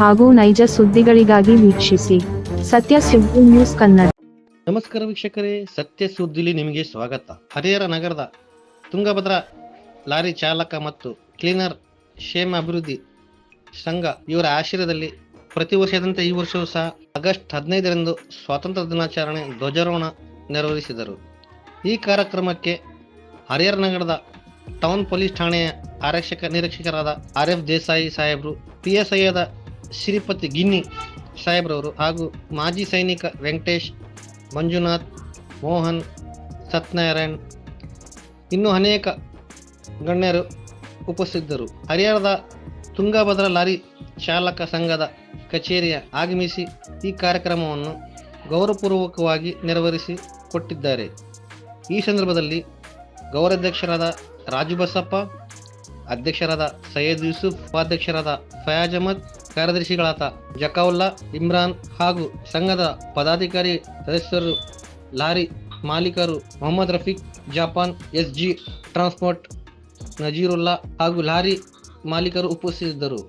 ಹಾಗೂ ನೈಜ ಸುದ್ದಿಗಳಿಗಾಗಿ ವೀಕ್ಷಿಸಿ ಸತ್ಯ ಸುದ್ದಿ ನ್ಯೂಸ್ ಕನ್ನಡ. ನಮಸ್ಕಾರ ವೀಕ್ಷಕರೇ, ಸತ್ಯ ಸುದ್ದಿಲಿ ನಿಮಗೆ ಸ್ವಾಗತ. ಹರಿಹರ ನಗರದ ತುಂಗಭದ್ರಾ ಲಾರಿ ಚಾಲಕ ಮತ್ತು ಕ್ಲೀನರ್ ಕ್ಷೇಮ ಅಭಿವೃದ್ಧಿ ಸಂಘ ಇವರ ಆಶ್ರಯದಲ್ಲಿ ಪ್ರತಿ ವರ್ಷದಂತೆ ಈ ವರ್ಷವೂ ಸಹ ಆಗಸ್ಟ್ ಹದಿನೈದರಂದು ಸ್ವಾತಂತ್ರ್ಯ ದಿನಾಚರಣೆ ಧ್ವಜಾರೋಹಣ ನೆರವೇರಿಸಿದರು. ಈ ಕಾರ್ಯಕ್ರಮಕ್ಕೆ ಹರಿಹರ ನಗರದ ಟೌನ್ ಪೊಲೀಸ್ ಠಾಣೆಯ ಆರಕ್ಷಕ ನಿರೀಕ್ಷಕರಾದ ಆರ್ ಎಫ್ ದೇಸಾಯಿ ಸಾಹೇಬರು ಪಿ ಎಸ್ ಐಯಾದ ಶ್ರೀಪತಿ ಗಿನ್ನಿ ಸಾಹೇಬ್ರವರು ಹಾಗೂ ಮಾಜಿ ಸೈನಿಕ ವೆಂಕಟೇಶ್, ಮಂಜುನಾಥ್, ಮೋಹನ್, ಸತ್ಯನಾರಾಯಣ್ ಇನ್ನೂ ಅನೇಕ ಗಣ್ಯರು ಉಪಸ್ಥಿತರು. ಹರಿಹರದ ತುಂಗಭದ್ರಾ ಲಾರಿ ಚಾಲಕ ಸಂಘದ ಕಚೇರಿಯ ಆಗಮಿಸಿ ಈ ಕಾರ್ಯಕ್ರಮವನ್ನು ಗೌರವಪೂರ್ವಕವಾಗಿ ನೆರವೇರಿಸಿ ಕೊಟ್ಟಿದ್ದಾರೆ ಈ ಸಂದರ್ಭದಲ್ಲಿ ಗೌರವಾಧ್ಯಕ್ಷರಾದ ರಾಜು ಬಸಪ್ಪ ಅಧ್ಯಕ್ಷರಾದ ಸೈಯದ್ ಯೂಸುಫ್, ಉಪಾಧ್ಯಕ್ಷರಾದ ಫಯಾಜ್ ಅಹಮದ್, ಕಾರ್ಯದರ್ಶಿಗಳಾದ ಜಕಾವುಲ್ಲಾ, ಇಮ್ರಾನ್ ಹಾಗೂ ಸಂಘದ ಪದಾಧಿಕಾರಿ ಸದಸ್ಯರು ಲಾರಿ ಮಾಲೀಕರು Mohammed Rafiq, Japan S G transport Nazirulla ಹಾಗೂ ಲಾರಿ ಮಾಲೀಕರು ಉಪಸ್ಥಿತರಿದ್ದರು.